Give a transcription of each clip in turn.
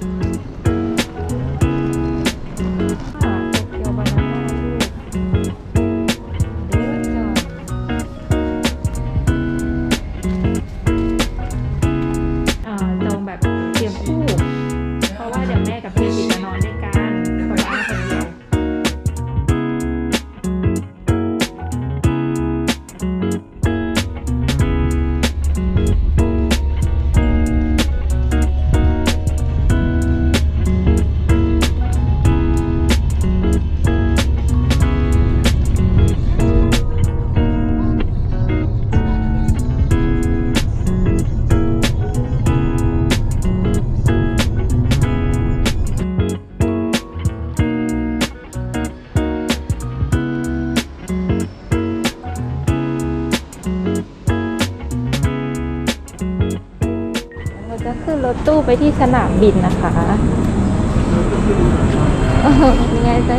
ค่ะ รถตู้ไปที่สนามบินนะคะเออยังไงจ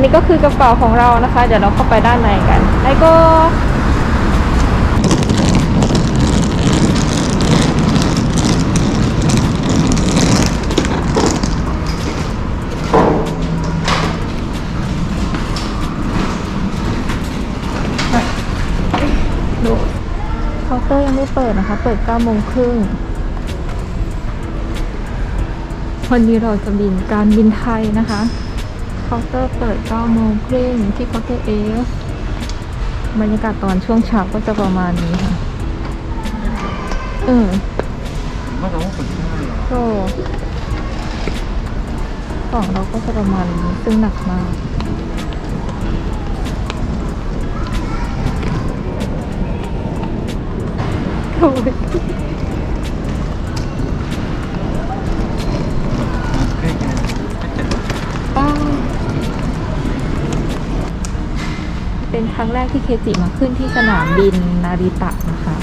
นนี้ก็คือกระเป๋าของเรานะคะ เดี๋ยวเราเข้าไปด้านในกันไอโกดูเคาน์เตอร์ยังไม่เปิดนะคะ เปิด9โมงครึ่งวันนี้เราจะบินการบินไทยนะคะ เคาน์เตอร์เปิด9โมงครึ่งที่เคาน์เตอร์เอฟบรรยากาศตอนช่วงเช้าก็จะประมาณนี้ค่ะ เออมกว่อของเราก็จะประมาณนี้ซึ่งหนักมาก โอ้ย เป็นครั้งแรกที่เคจิมาขึ้นที่สนามบินนาริตะนะคะ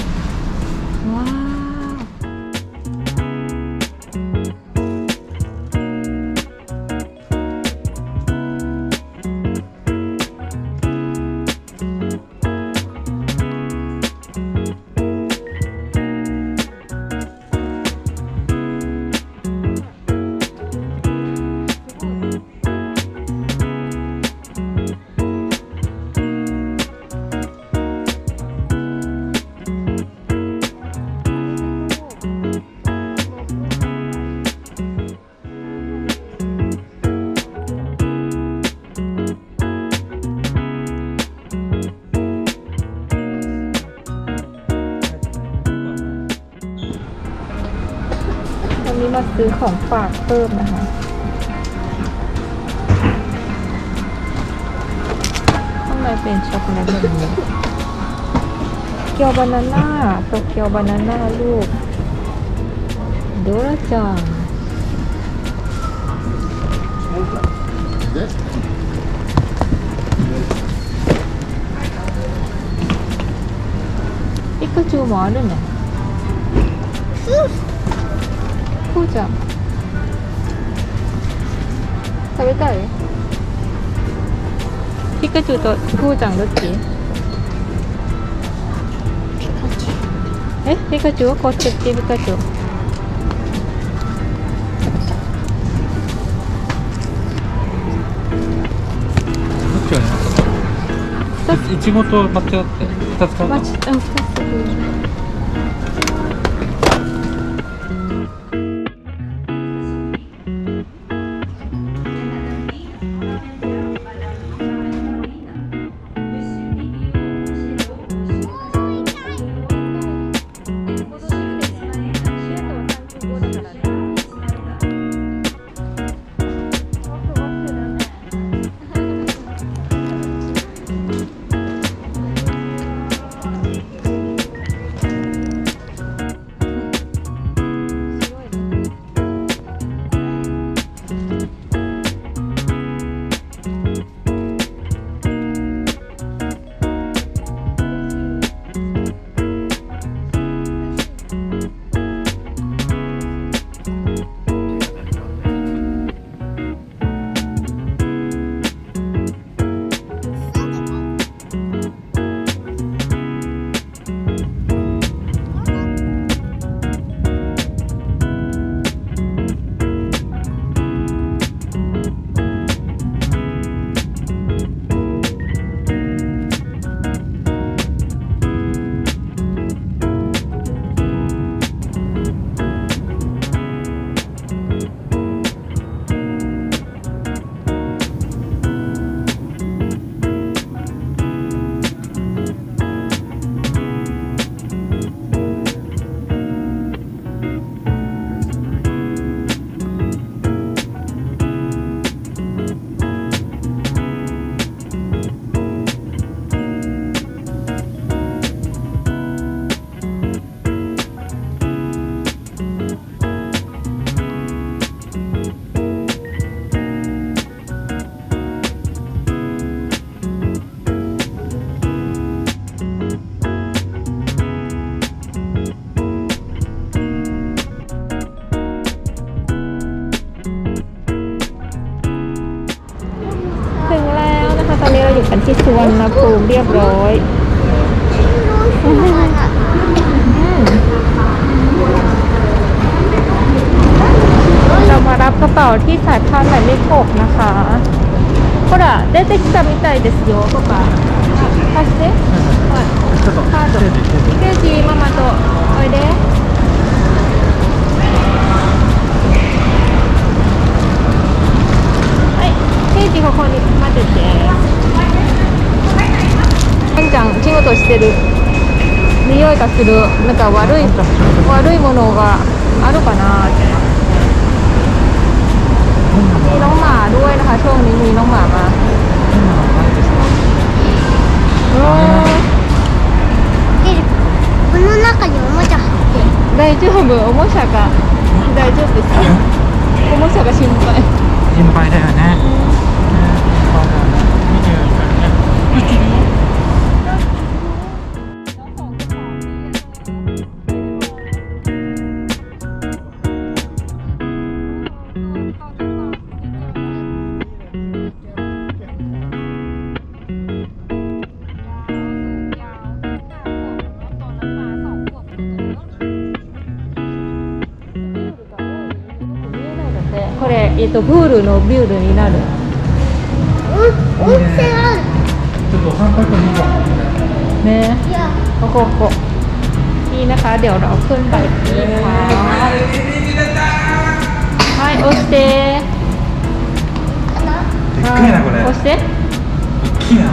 นนี้มาซื้อของฝากเพิ่มนะคะ ข้างในเป็นช็อกโกแลตแบบนี้ เกียวบานาน่าโตเกียวบานาน่าลูกโดราจัง ピカチュウもあるね。 ふーちゃん。食べたい？ピカチュウとふーちゃんどっち？え？ピカチュウ？こっちピカチュウ。どっちがね。いいちごと抹茶って。二つ買うまのちうん、二つ。 เรียบร้อย รู้สึกว่าอะ อืมเรามารับกระเป๋าที่สายพานหมายเลขหกนะคะほら出てきたみたいですよパパ貸してはいちょっとカードステージ行ってステージママとおいではいステージここに んちゃん仕事してる匂いがするなんか悪い悪いものがあるかなってมีน้องหมาด้วยนะคะ ช่วงนี้มีน้องหมามาเออ でこの中におもちゃ入ってる大丈夫おもちゃが大丈夫ですよおもちゃが心配心配だよね。ね心配だよね。見てるからね。 えっと、プールのビュールになる。お温泉あるちょっとお散歩行こう。ね。いやโอ้โหโอ้โหนี่นะคะ เดี๋ยวเราขึ้นไปที่พักはい押してかなでっかいなこれ。押して大きいな。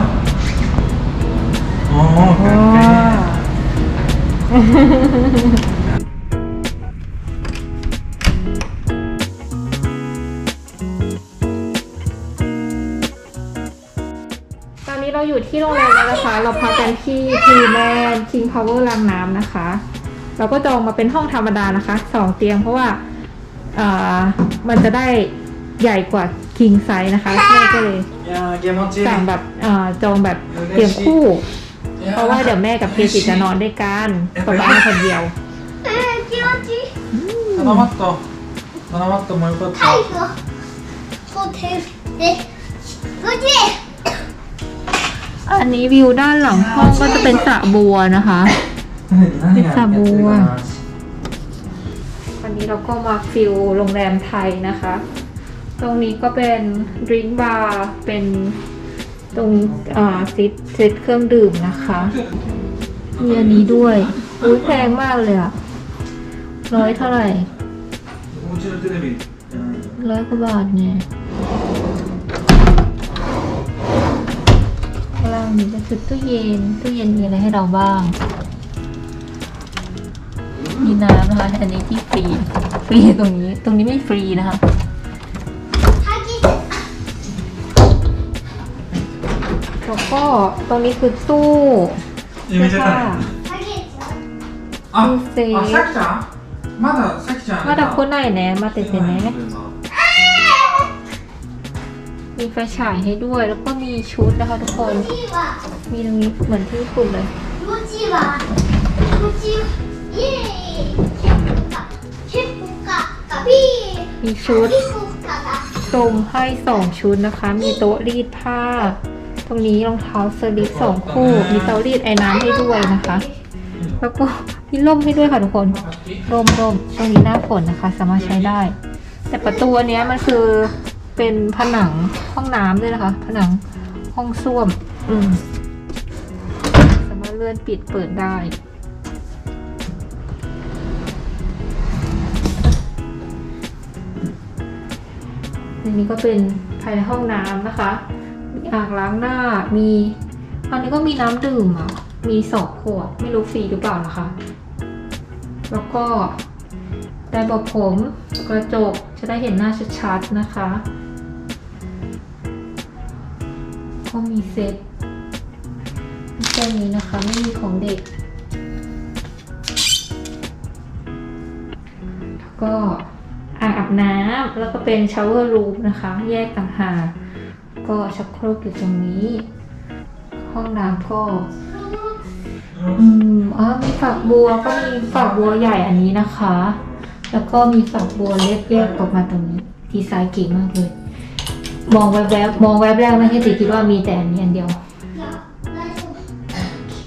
おお、かっこいいね。 ที่โรงแรมแล้วนะคะ เราพักกันที่พีแมนคิงพาวเวอร์รางน้ำนะคะ เราก็จองมาเป็นห้องธรรมดานะคะสองเตียงเพราะว่าอ่ามันจะได้ใหญ่กว่าคิงไซส์นะคะแม่ก็เลย いやー、気持ちいい。 สั่งแบบเอ่อจองแบบเตียงคู่ เพราะว่าเดี๋ยวแม่กับเคจิจะนอนด้วยกันป๊าป๊ามาคนเดียว えー、気持ちいいタナマット。タナマットもよかった。最後ホテルで อันนี้วิวด้านหลังห้องก็จะเป็นสระบัวนะคะ เป็นสระบัวอันนี้เราก็มาฟิลโรงแรมไทยนะคะ ตรงนี้ก็เป็นดริงบาร์เป็นตรงอ่าซิทเซตเครื่องดื่มนะคะมีอันนี้ด้วยอุ้ยแพงมากเลยอะร้อยเท่าไหร่ร้อยกว่าบาทเนี่ย นี้ก็คือตู้เย็น ตู้เย็นมีอะไรให้เราบ้าง มีน้ำนะคะ อันนี้ที่ฟรี ฟรีตรงนี้ ตรงนี้ไม่ฟรีนะคะ ハギス แล้วก็ตรงนี้คือตู้ 夢じゃない。ハギスあ、せーあ、さきちゃん。まださきちゃん。まだ来ないね待っててね มีไฟฉายให้ด้วย แล้วก็มีชุดนะคะทุกคน มีตรงนี้เหมือนที่ญี่ปุ่นเลยมีชุดตมให้สองชุดนะคะ มีโต๊ะรีดผ้า ตรงนี้รองเท้าเสลิปสองคู่ มีเตารีดไอ้น้ำให้ด้วยนะคะ แล้วก็มีร่มให้ด้วยค่ะทุกคนร่มร่มตรงนี้หน้าฝนนะคะ สามารถใช้ได้ แต่ประตูเนี้มันคือ เป็นผนังห้องน้ำด้วยนะคะ ผนังห้องส้วม อืมสามารถเลื่อนปิดเปิดได้อันนี้ก็เป็นภายในห้องน้ำนะคะ มีอ่างล้างหน้า มีอันนี้ก็มีน้ำดื่มอะ มีสองขวด ไม่รู้ฟรีหรือเปล่านะคะ แล้วก็ได้บอกผมกระจกจะได้เห็นหน้าชัดๆนะคะ ก็มีเซ็ตแค่นี้นะคะไม่มีของเด็ก แล้วก็อ่างอาบน้ำแล้วก็เป็นชาวเวอร์รูมนะคะ แยกต่างหาก ก็ชักโครกอยู่ตรงนี้ ห้องน้ำก็อืมอ๋อมีฝักบัวก็มีฝักบัวใหญ่อันนี้นะคะ แล้วก็มีฝักบัวเล็กแยกออกมาตรงนี้ดีไซน์เก๋มากเลย มองแวบๆมองแวบแรกไม่ใช่ติคิดว่ามีแต่อันนี้อันเดียวโอเค